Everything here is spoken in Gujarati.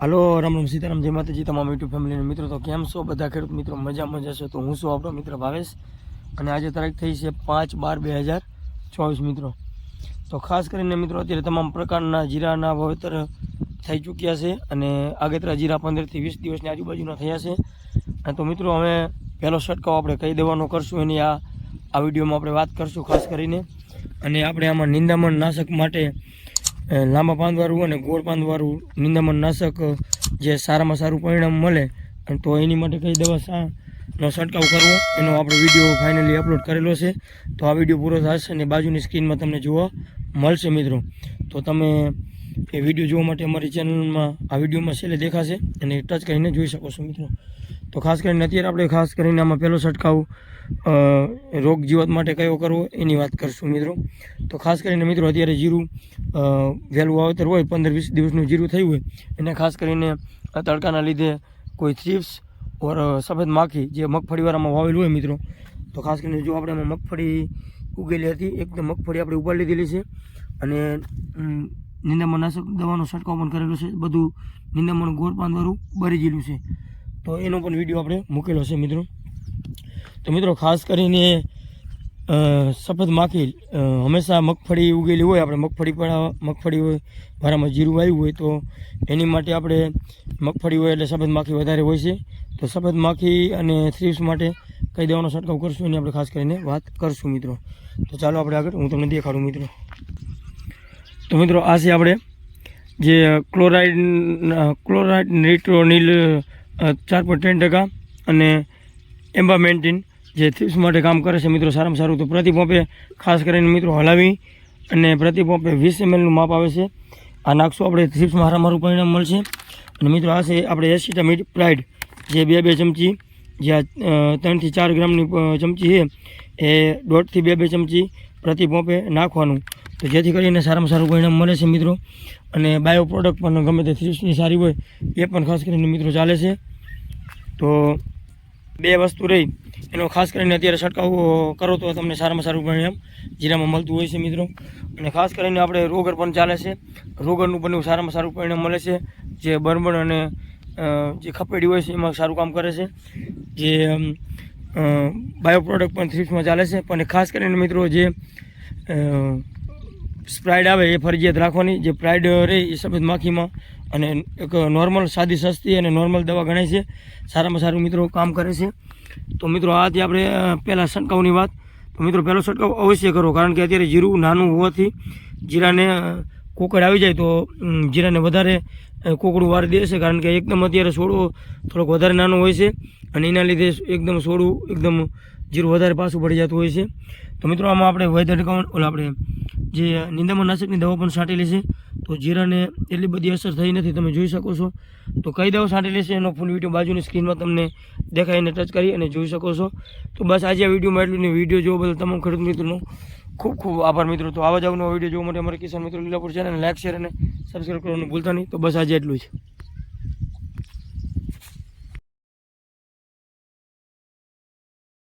હાલો, રામ રામ સીતારામ, જય માતાજી, તમામ યુટ્યુબ ફેમિલીના મિત્રો. તો કેમ છો? બધા ખેડૂત મિત્રો મજા મજા છો તો હું છું આપણો મિત્ર ભાવેશ. અને આજે તારીખ થઈ છે પાંચ બાર બે હજાર ચોવીસ મિત્રો. તો ખાસ કરીને મિત્રો, અત્યારે તમામ પ્રકારના જીરાના વાવેતર થઈ ચૂક્યા છે અને આગેતરા જીરા પંદરથી વીસ દિવસની આજુબાજુના થયા છે. અને તો મિત્રો અમે પહેલો છંટકાવ આપણે કઈ દેવાનો કરશું. એની આ આ વિડીયોમાં આપણે વાત કરશું ખાસ કરીને. અને આપણે આમાં નિંદામણ નાશક માટે લાંબા પાંદવાળું અને ગોળ પાંદવાળું નિંદામણ નાશક જે સારામાં સારું પરિણામ મળે તો એની માટે કઈ દવા શા નો છંટકાવ કરવો, એનો આપણે વીડિયો ફાઇનલી અપલોડ કરેલો છે. તો આ વીડિયો પૂરો થશે અને બાજુની સ્ક્રીનમાં તમને જોવા મળશે મિત્રો. તો તમે એ વીડિયો જોવા માટે અમારી ચેનલમાં આ વિડીયોમાં છેલ્લે દેખાશે. અને ટચ કરીને જોઈ શકો છો મિત્રો. તો ખાસ કરીને અત્યારે આપણે ખાસ કરીને આમાં પહેલો છંટકાવ રોગ જીવાત માટે કયો કરવો એની વાત કરશું મિત્રો. તો ખાસ કરીને મિત્રો અત્યારે જીરું વહેલું વાવેતર હોય, પંદર વીસ દિવસનું જીરું થયું હોય, એને ખાસ કરીને તડકાના લીધે કોઈ થ્રીપ્સ ઓર સફેદ માખી જે મગફળીવાળામાં વાવેલું હોય મિત્રો. તો ખાસ કરીને જો આપણે મગફળી ઉગેલી હતી, એકદમ મગફળી આપણે ઉપાડી લીધેલી છે. અને ઉમ, નિંદામણ નાશક દવાનો છંટકાવ પણ કરેલો છે. બધું નિંદામણ ગોળ પાંદવાળું બરી ગયેલું છે. તો એનો પણ વીડિયો આપણે મૂકેલો છે મિત્રો. તો મિત્રો ખાસ કરીને સફેદ માખી હંમેશા મગફળી ઉગેલી હોય આપણે મગફળી પણ મગફળી હોય વારામાં જીરું આવ્યું હોય તો એની માટે આપણે મગફળી હોય એટલે સફેદ માખી વધારે હોય છે. તો સફેદ માખી અને થ્રીપ્સ માટે કઈ દવાનો છંટકાવ કરશું એની આપણે ખાસ કરીને વાત કરશું મિત્રો. તો ચાલો આપણે આગળ હું તમને દેખાડું મિત્રો. તો મિત્રો, આ આપણે જે ક્લોરાઇડ ક્લોરાઇડ નિટ્રોનિલ ચાર પોઈન્ટ ત્રણ ટકા અને એમ્બામેન્ટિન જે થીપ્સ માટે કામ કરે છે, મિત્રો, સારામાં સારું. તો પ્રતિ પંપે, ખાસ કરીને મિત્રો, હલાવી અને પ્રતિ પંપે વીસ એમએલનું માપ આવે છે. આ નાખશું આપણે થ્રીપ્સમાં હારા મારું પરિણામ મળશે. અને મિત્રો, આ છે આપણે એસિટામિડ પ્રાઇડ. જે બે બે ચમચી, જે આ ત્રણથી ચાર ગ્રામની ચમચી છે, એ દોઢથી બે બે ચમચી પ્રતિ પોંપે નાખવાનું. તો જેથી કરીને સારામાં સારું પરિણામ મળે છે મિત્રો. અને બાયો પ્રોડક્ટ પણ ગમે તે થ્રીસની સારી હોય, એ પણ ખાસ કરીને મિત્રો ચાલે છે. તો બે વસ્તુ રહી. એનો ખાસ કરીને અત્યારે છંટકાવ કરો તો તમને સારામાં સારું પરિણામ જીરામાં મળતું હોય છે મિત્રો. અને ખાસ કરીને આપણે રોગર પણ ચાલે છે. રોગરનું પણ સારામાં સારું પરિણામ મળે છે. જે બરબણ અને જે ખપેડી હોય છે, એમાં સારું કામ કરે છે. જે બાયો પ્રોડક્ટ પણ થ્રીસમાં ચાલે છે. પણ ખાસ કરીને મિત્રો જે સ્પ્રાઇડ આવે એ ફરજિયાત રાખવાની. જે પ્રાઇડ રહે એ સફેદ માખીમાં અને એક નોર્મલ સાદી સસ્તી અને નોર્મલ દવા ગણાય છે. સારામાં સારું મિત્રો કામ કરે છે. તો મિત્રો આથી આપણે પહેલાં છંટકાવની વાત. તો મિત્રો પહેલો છંટકાવ અવશ્ય કરો, કારણ કે અત્યારે જીરું નાનું હોવાથી જીરાને કોકડ આવી જાય તો જીરાને વધારે કોકડું વાર દે છે. કારણ કે એકદમ અત્યારે છોડવો થોડોક વધારે નાનો હોય છે અને એના લીધે એકદમ છોડવું એકદમ જીરું વધારે પાછું પડી જતું હોય છે. તો મિત્રો આમાં આપણે વૈધ અટકાવણ ઓલા આપણે જે નિંદામણનાશકની દવા પણ છાંટેલી છે, તો જીરાને એટલી બધી અસર થઈ નથી, તમે જોઈ શકો છો. તો કઈ દવા છાંટેલી છે, એનો ફૂલ વીડિયો બાજુની સ્ક્રીનમાં તમને દેખાઈને ટચ કરી અને જોઈ શકો છો. તો બસ આજે આ વિડીયોમાં એટલું ને વીડિયો જોવા બદલ તમામ ખેડૂત મિત્રોનો ખૂબ ખૂબ આભાર મિત્રો. તો આવા જ આવનો વીડિયો જોવા માટે અમારા કિસાન મિત્રો લીલાપુર છે અને લાઇક શેર અને સબસ્ક્રાઈબ કરવાનું ભૂલતા નહીં. તો બસ આજે એટલું જ.